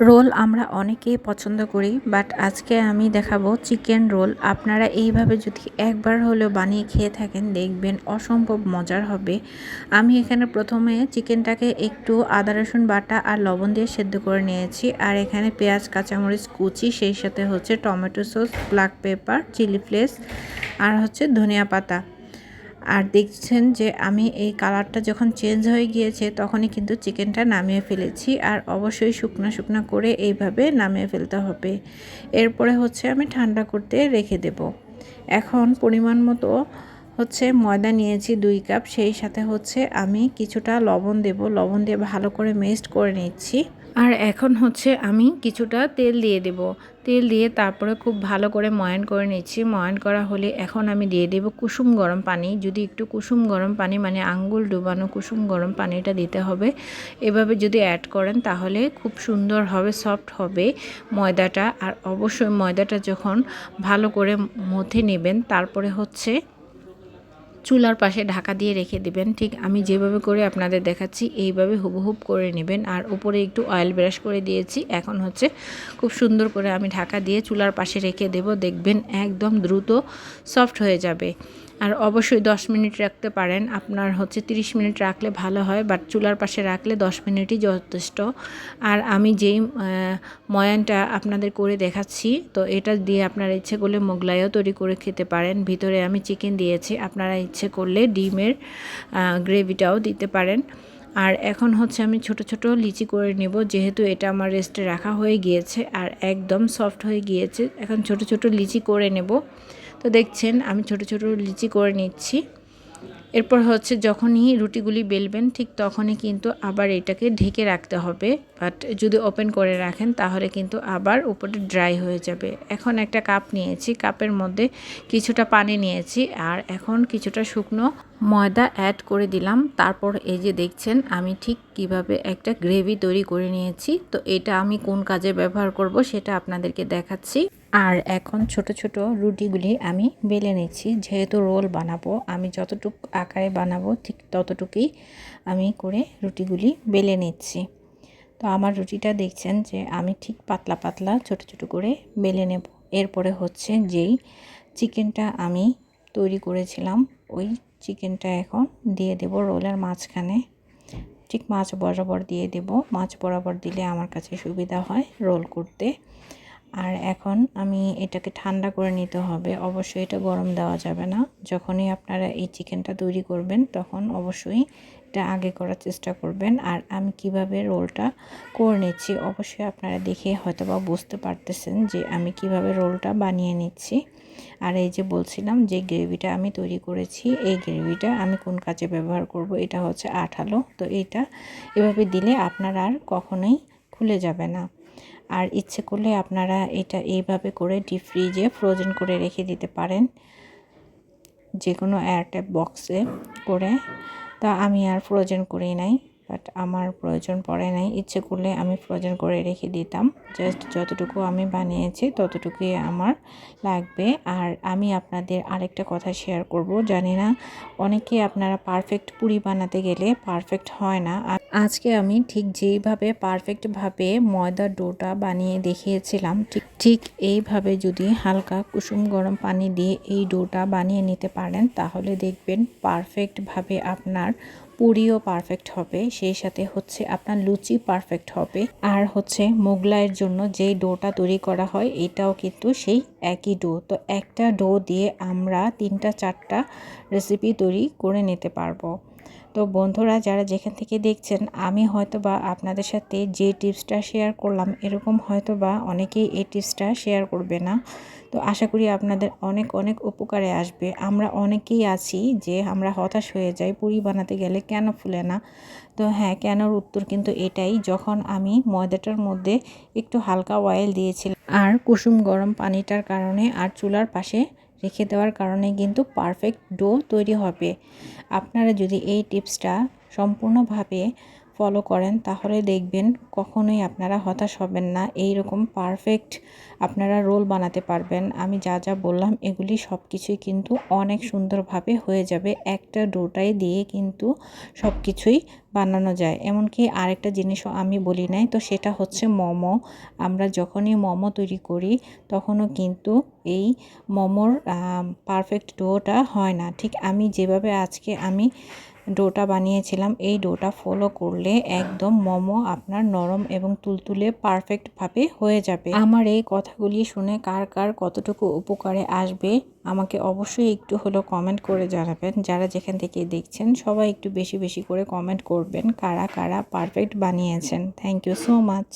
Role আমরা অনেকেই পছন্দ করি বাট আজকে আমি দেখাবো চিকেন রোল। আপনারা এইভাবে যদি একবার হলেও বানিয়ে খেয়ে থাকেন, দেখবেন অসম্ভব মজার হবে। আমি এখানে প্রথমে চিকেনটাকে একটু আদা, রসুন, বাটা আর লবণ দিয়ে সেদ্ধ করে নিয়েছি, আর এখানে পেঁয়াজ, কাঁচামরিচ, কুচি, সেই সাথে হচ্ছে tomato sauce black pepper chilli flakes আর হচ্ছে ধনিয়া পাতা। আর দেখছেন যে আমি এই কালারটা যখন চেঞ্জ হয়ে গিয়েছে তখনই কিন্তু চিকেনটা নামিয়ে ফেলেছি আর অবশ্যই শুকনো শুকনো করে এইভাবে নামিয়ে ফেলতে হবে। এরপরে হচ্ছে আমি ঠান্ডা করতে রেখে দেব। এখন পরিমাণ মতো হচ্ছে ময়দা নিয়েছি দুই কাপ, সেই সাথে হচ্ছে আমি কিছুটা লবণ দেব। লবণ দিয়ে ভালো করে মেস্ট করে নিচ্ছি। আর এখন হচ্ছে আমি কিছুটা তেল দিয়ে দেব। তেল দিয়ে তারপরে খুব ভালো করে ময়ান করে নিচ্ছি। ময়ান করা হলে এখন আমি দিয়ে দেব কুসুম গরম পানি। যদি একটু কুসুম গরম পানি মানে আঙ্গুল ডুবানো কুসুম গরম পানিটা দিতে হবে। এভাবে যদি অ্যাড করেন তাহলে খুব সুন্দর হবে সফট হবে ময়দাটা। আর অবশ্যই ময়দাটা যখন ভালো করে মথে নেবেন, তারপরে হচ্ছে চুলার পাশে ঢাকা দিয়ে রেখে দিবেন। ঠিক আমি যেভাবে করে আপনাদের দেখাচ্ছি, এইভাবে হুবহুব করে নেবেন। আর উপরে একটু অয়েল ব্রাশ করে দিয়েছি। এখন হচ্ছে খুব সুন্দর করে আমি ঢাকা দিয়ে চুলার পাশে রেখে দেব। দেখবেন একদম দ্রুত সফট হয়ে যাবে। আর অবশ্যই 10 মিনিট রাখতে পারেন। আপনার হচ্ছে 30 মিনিট রাখলে ভালো হয় বাট চুলার পাশে রাখলে 10 মিনিটই যথেষ্ট। আর আমি যেই ময়ানটা আপনাদের করে দেখাচ্ছি, তো এটা দিয়ে আপনারা ইচ্ছে করলে মোগলাইও তৈরি করে খেতে পারেন। ভিতরে আমি চিকেন দিয়েছি, আপনারা ইচ্ছে করলে ডিমের গ্রেভিটাও দিতে পারেন। আর এখন হচ্ছে আমি ছোট ছোট লিচি করে নেব, যেহেতু এটা আমার রেস্টে রাখা হয়ে গিয়েছে, আর একদম সফট হয়ে গিয়েছে। এখন ছোট ছোট লিচি করে নেব। তো দেখছেন, আমি ছোট ছোট লিচি করে নিচ্ছি। এরপর হচ্ছে যখনই রুটিগুলি বেলবেন, ঠিক তখনই কিন্তু আবার এটাকে ঢেকে রাখতে হবে। বাট যদি ওপেন করে রাখেন, তাহলে কিন্তু আবার উপরে ড্রাই হয়ে যাবে। এখন একটা কাপ নিয়েছি, কাপের মধ্যে কিছুটা পানি নিয়েছি আর এখন কিছুটা শুকনো ময়দা অ্যাড করে দিলাম। তারপর এই যে দেখছেন, আমি ঠিক কীভাবে একটা গ্রেভি তৈরি করে নিয়েছি। তো এটা আমি কোন কাজে ব্যবহার করব সেটা আপনাদেরকে দেখাচ্ছি। আর এখন ছোট ছোট রুটিগুলি আমি বেলে নিচ্ছি। যেহেতু রোল বানাবো, আমি যতটুকু আকারে বানাবো ঠিক ততটুকুই আমি করে রুটিগুলি বেলে নিচ্ছি। তো আমার রুটিটা দেখছেন যে আমি ঠিক পাতলা পাতলা ছোট ছোট করে বেলে নেব। এরপরে হচ্ছে যেই চিকেনটা আমি তৈরি করেছিলাম, ওই চিকেনটা এখন দিয়ে দেব রোলের মাঝখানে। ঠিক মাছ বরাবর দিয়ে দেব। মাছ বরাবর দিলে আমার কাছে সুবিধা হয় রোল করতে। আর এখন আমি এটাকে ঠান্ডা করে নিতে হবে। অবশ্যই এটা গরম দেওয়া যাবে না। যখনই আপনারা এই চিকেনটা তৈরি করবেন, তখন অবশ্যই এটা আগে করার চেষ্টা করবেন। আর আমি কীভাবে রোলটা করে নিচ্ছি, অবশ্যই আপনারা দেখে হয়তো বা বুঝতে পারতেছেন যে আমি কীভাবে রোলটা বানিয়ে নিচ্ছি। আর এই যে বলছিলাম যে গ্রেভিটা আমি তৈরি করেছি, এই গ্রেভিটা আমি কোন কাজে ব্যবহার করব, এটা হচ্ছে আঠালো। তো এটা এভাবে দিলে আপনার আর কখনোই খুলে যাবে না। আর ইচ্ছে করলে আপনারা এটা এইভাবে করে ডিপ ফ্রিজে ফ্রোজেন করে রেখে দিতে পারেন। যে কোনো এয়ারটাইপ বক্সে করে। তা আমি আর ফ্রোজেন করি নাই। বাট আমার প্রয়োজন পড়ে নাই। ইচ্ছে করলে আমি ফ্রোজেন করে রেখে দিতাম। জাস্ট যতটুকু আমি বানিয়েছি ততটুকুই আমার লাগবে। আর আমি আপনাদের আরেকটা কথা শেয়ার করব। জানি না, অনেকে আপনারা পারফেক্ট পুরি বানাতে গেলে পারফেক্ট হয় না। আজকে আমি ঠিক যেইভাবে পারফেক্টভাবে ময়দার ডোটা বানিয়ে দেখিয়েছিলাম, ঠিক ঠিক এইভাবে যদি হালকা কুসুম গরম পানি দিয়ে এই ডোটা বানিয়ে নিতে পারেন, তাহলে দেখবেন পারফেক্টভাবে আপনার পুরিও পারফেক্ট হবে, সেই সাথে হচ্ছে আপনার লুচি পারফেক্ট হবে। আর হচ্ছে মোগলাইয়ের জন্য যেই ডোটা তৈরি করা হয়, এটাও কিন্তু সেই একই ডো। তো একটা ডো দিয়ে আমরা তিনটা, চারটা রেসিপি তৈরি করে নিতে পারব। তো বন্ধুরা, যারা যেখান থেকে দেখছেন, আমি হয়তো বা আপনাদের সাথে যে টিপসটা শেয়ার করলাম, এরকম হয়তো বা অনেকেই এই টিপসটা শেয়ার করবে না। তো আশা করি আপনাদের অনেক অনেক উপকারে আসবে। আমরা অনেকেই আছি যে আমরা হতাশ হয়ে যাই, পুরি বানাতে গেলে কেন ফুলে না? তো হ্যাঁ কেনর উত্তর কিন্তু এটাই, যখন আমি ময়দাটার মধ্যে একটু হালকা অয়েল দিয়েছিলাম আর কুসুম গরম পানিটার কারণে আর চুলার পাশে রেখে দেওয়ার কারণে কিন্তু পারফেক্ট ডো তৈরি হবে। আপনারা যদি এই টিপসটা সম্পূর্ণভাবে ফলো করেন, তাহলে দেখবেন কখনোই আপনারা হতাশ হবেন না। এই রকম পারফেক্ট আপনারা রোল বানাতে পারবেন। আমি যা যা বললাম, এগুলি সব কিছুই কিন্তু অনেক সুন্দরভাবে হয়ে যাবে। একটা ডোটাই দিয়ে কিন্তু সব কিছুই বানানো যায়। এমনকি আরেকটা জিনিসও আমি বলি নাই, তো সেটা হচ্ছে মোমো। আমরা যখনই মোমো তৈরি করি, তখনও কিন্তু এই মোমোর পারফেক্ট ডোটা হয় না। ঠিক আমি যেভাবে আজকে আমি ডোটা বানিয়েছিলাম। এই ডোটা ফলো করলে একদম মোমো আপনার নরম এবং তুলতুলে পারফেক্টভাবে হয়ে যাবে। আমার এই কথাগুলি শুনে কার কার কতটুকু উপকারে আসবে আমাকে অবশ্যই একটু হলেও কমেন্ট করে জানাবেন। যারা যেখান থেকে দেখছেন, সবাই একটু বেশি বেশি করে কমেন্ট করবেন কারা কারা পারফেক্ট বানিয়েছেন। Thank you so much